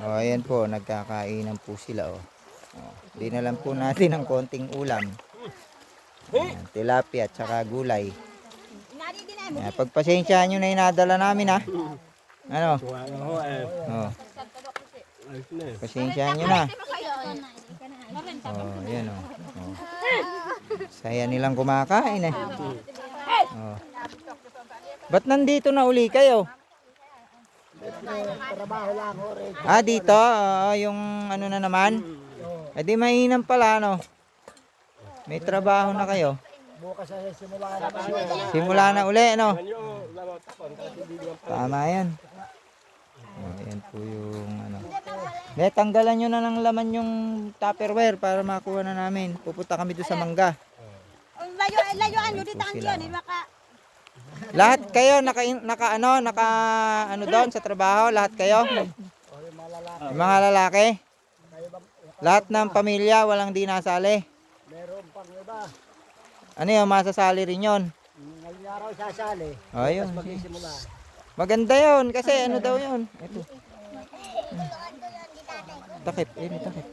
Oh, ayan po, nagkakainan po sila oh. oh dinalan po natin ng konting ulam. Ayan, tilapia at saka gulay. Ayan, pagpasensyahan nyo na yung nadala namin ha. Ano? Oh. Pasensyahan nyo na. Oh, ayan oh. oh. Saya nilang kumakain eh. Oh. Ba't nandito na uli kayo? Ah, dito? Oo, yung ano na naman? Eh di mainam pala, ano? May trabaho na kayo. Bukas ay simula na? Simula na uli, ano? Tama yan. Oh, yan po yung ano. Ne, tanggalan nyo na ng laman yung tupperware para makuha na namin. Pupunta kami doon sa mangga. Layo, layuan nyo dito ang yun. eh, Maka, Lahat kayo naka, naka ano, naka ano doon sa trabaho, lahat kayo? Yung mga lalaki? Lahat ng pamilya walang di nasali. Meron pang iba. Ano yun, masasali rin yun. Ngayong araw sasali. Ayun. Magsisimula. Maganda yun kasi ano daw yun. Ito. Takip, eh, takip.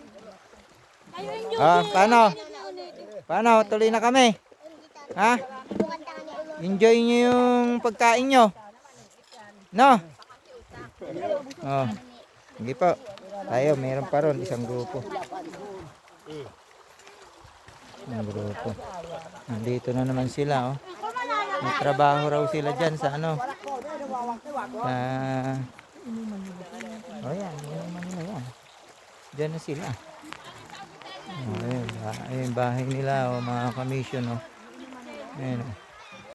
Ah, paano? Paano? Tuloy na kami. Ha? Enjoy nyo yung pagkain nyo. No? Oh. Sige po. Tayo, meron pa ron isang grupo. Isang grupo. Nandito na naman sila, oh. May trabaho raw sila dyan sa ano. Sa... Oh yan, inuman nila yan. Dyan na sila. Oh, ayun, bahay nila, oh, mga commission, oh. Ayun, oh.